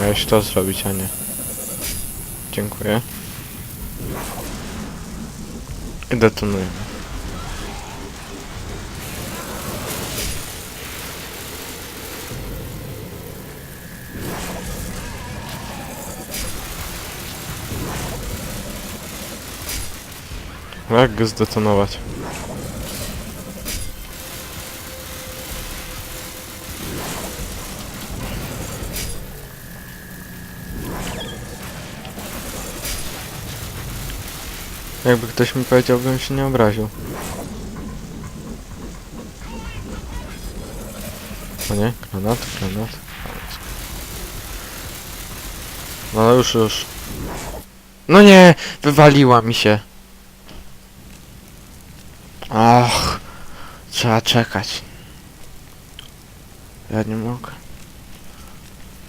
Miałeś to zrobić, a nie. Dziękuję. I detonujemy. No Jak go zdetonować? Jakby ktoś mi powiedział, bym się nie obraził. O nie? Granat, granat. No już, już. No nie! Wywaliła mi się. Ach, trzeba czekać. Ja nie mogę.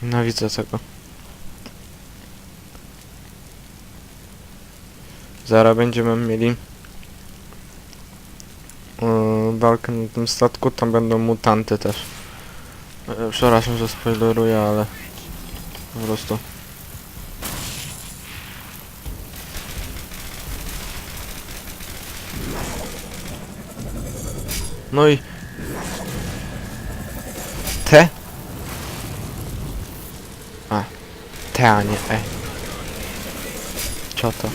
Nienawidzę tego. Zaraz będziemy mieli yy, walkę na tym statku, tam będą mutanty też. Yy, przepraszam, że spoileruję, ale po prostu. No i... Te? A. Te, a nie E. Co to?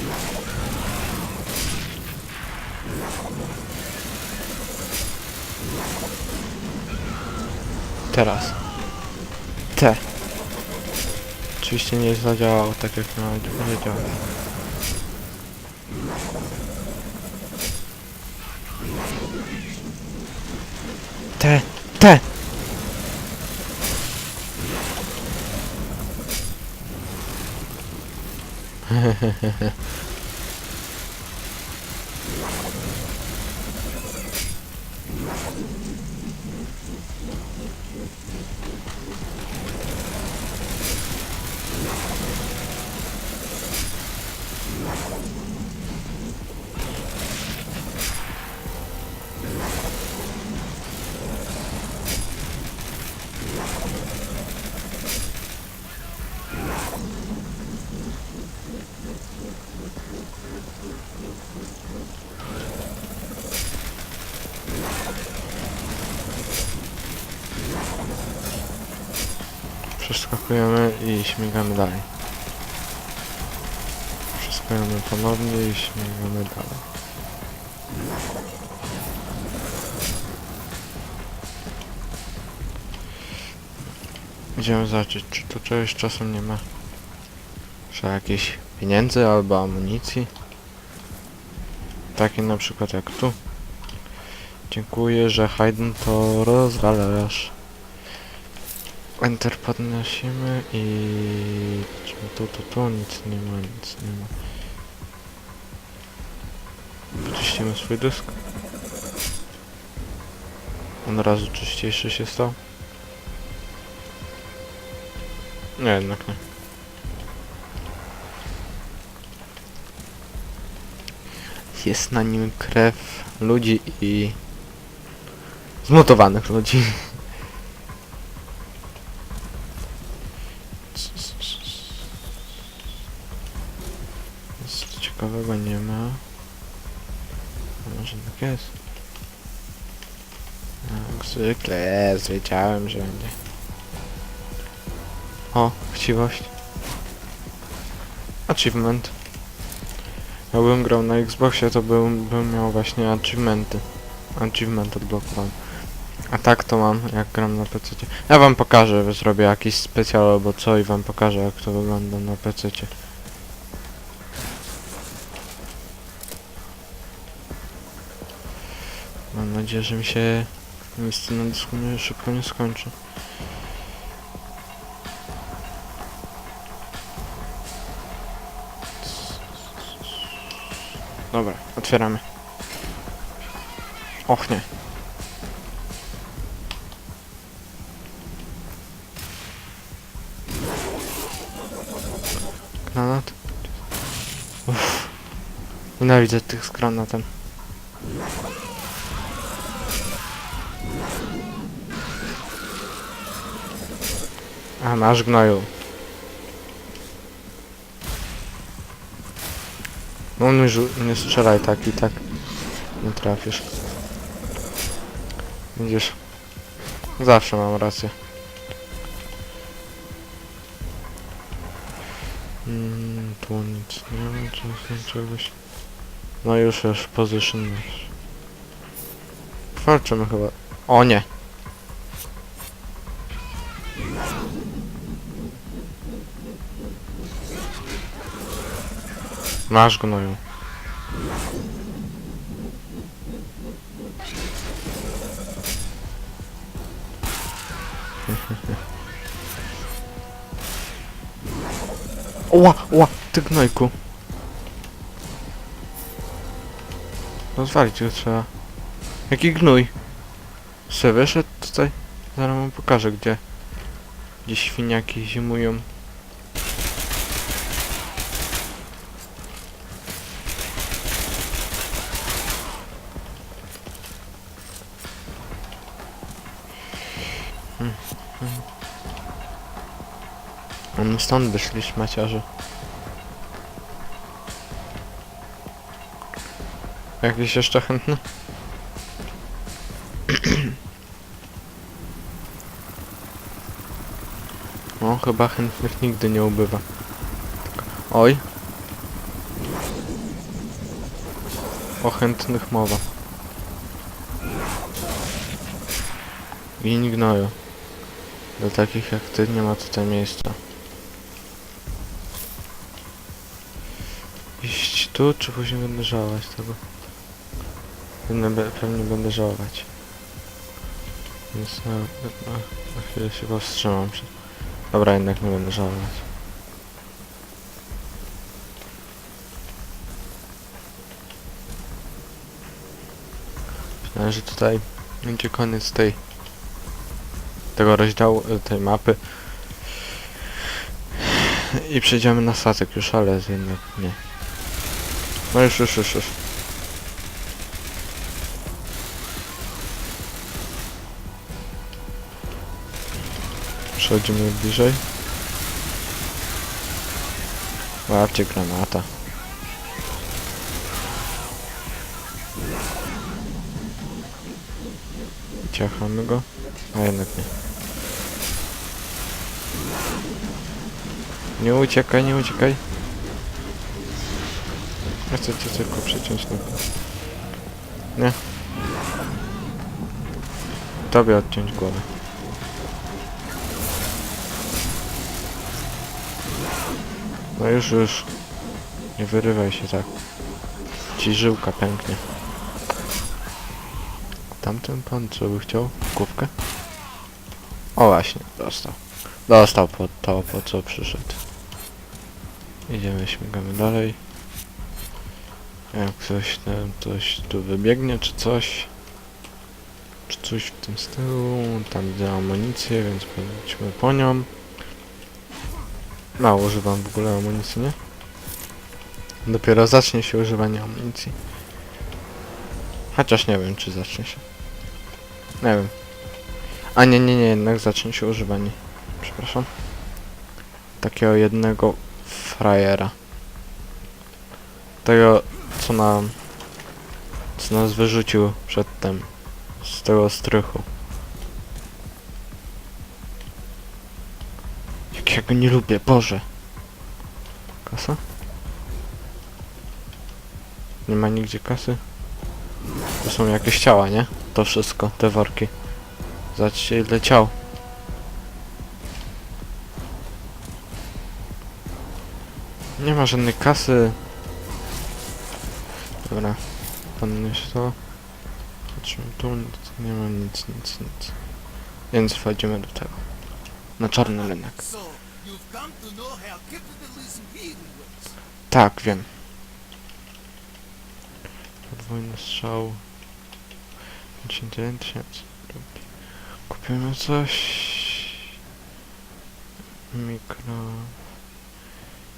Teraz. Te. Oczywiście nie zadziałało tak jak miało zadziałać. Te, te! Przeskakujemy i śmigamy dalej. Przeskakujemy ponownie i śmigamy dalej. Idziemy zobaczyć, czy tu czegoś czasem nie ma. Czy jakichś pieniędzy albo amunicji. Takie na przykład jak tu. Dziękuję, że Hayden to rozwalasz. Enter podnosimy i... Tu, tu, tu, nic nie ma, nic nie ma. Wyczyścimy swój dysk. On razu czyściejszy się stał. Nie, jednak nie. Jest na nim krew ludzi i... Zmutowanych ludzi. Jak zwykle wiedziałem, że będzie. O, chciwość. Achievement. Jakbym grał na Xboxie, to bym, bym miał właśnie achievementy. Achievement odblokowany. A tak to mam, jak gram na PC. Ja wam pokażę, zrobię jakiś specjal albo co i wam pokażę jak to wygląda na PC. Mam nadzieję, że mi się miejsce na dysku nie, szybko nie skończy. Dobra, otwieramy. Och nie. Granat? Uff. Nienawidzę tych z granatem. A masz gnoju. No nie, nie strzelaj tak i tak nie trafisz. Widzisz? Zawsze mam rację. Mm, tu nic nie ma, czy czegoś. No już, już, position. Walczymy chyba. O nie! Masz gnoju. Ła, ła, ty gnojku. Rozwalić go trzeba. Jaki gnój? Se wyszedł tutaj? Zaraz wam pokażę gdzie. Gdzie świniaki zimują. Oni stąd wyszli szmaciarze. Jakiś jeszcze chętny? No, chyba chętnych nigdy nie ubywa. Oj. O chętnych mowa. Giń gnoju. Dla takich jak ty nie ma tutaj miejsca. Iść tu, czy później będę żałować tego? Będę, pewnie będę żałować. Więc na, na, na chwilę się powstrzymam. Dobra, jednak nie będę żałować. Myślałem, że tutaj będzie koniec tej tego rozdziału, e, tej mapy. I przejdziemy na statek już, ale jednak nie. No już, już, już, już. Przechodzimy bliżej. Łapcie granata. Ciachamy go? A jednak nie. Nie uciekaj, nie uciekaj. Ja chcę cię tylko przeciąć na Nie. Tobie odciąć głowę. No już, już. Nie wyrywaj się tak. Ci żyłka pęknie. Tamten pan co by chciał? Główkę? O właśnie, dostał. Dostał po to, po co przyszedł. Idziemy, śmigamy dalej. Jak ktoś tam coś tu wybiegnie, czy coś. Czy coś w tym stylu. Tam widzę amunicję, więc pojedźmy po nią. Mało używam w ogóle amunicji, nie? Dopiero zacznie się używanie amunicji. Chociaż nie wiem, czy zacznie się. Nie wiem. A nie, nie, nie, jednak zacznie się używanie. Przepraszam. Takiego jednego frajera. Tego, co nam... Co nas wyrzucił przedtem. Z tego strychu. Jak ja go nie lubię, Boże. Kasa? Nie ma nigdzie kasy? To są jakieś ciała, nie? To wszystko, te worki. Zobaczcie ile ciał. Nie ma żadnej kasy. Dobra. Podnieś to. Patrzymy tu, nic, nie ma nic, nic, nic. Więc wchodzimy do tego. Na czarny rynek. Tak, wiem. Podwójny strzał. 51 tysięcy. Kupimy coś. Mikro.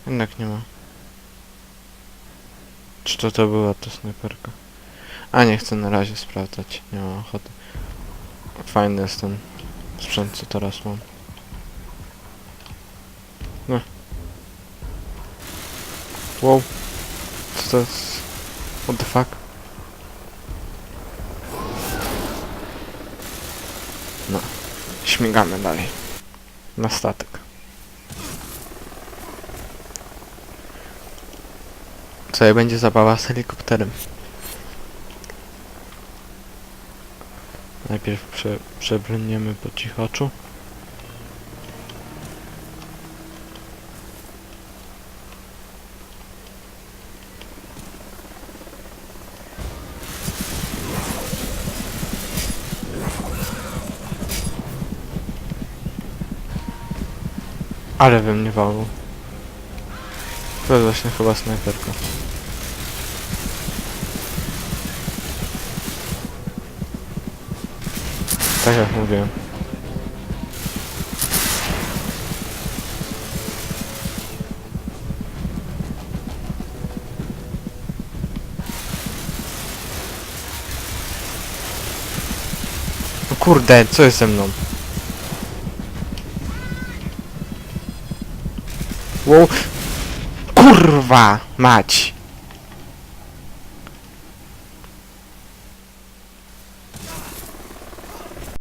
Jednak nie ma. Czy to to była ta snajperka? A nie chcę na razie sprawdzać. Nie mam ochoty. Fajny jest ten sprzęt, co teraz mam. No. Wow. Co to jest? What the fuck? No. Śmigamy dalej. Na statek. Co będzie zabawa z helikopterem. Najpierw prze, przebrniemy po cichoczu. Ale we mnie walą. To właśnie chyba snajperka. Tak jak mówiłem. O kurde, co jest ze mną? Wow. Kurwa mać!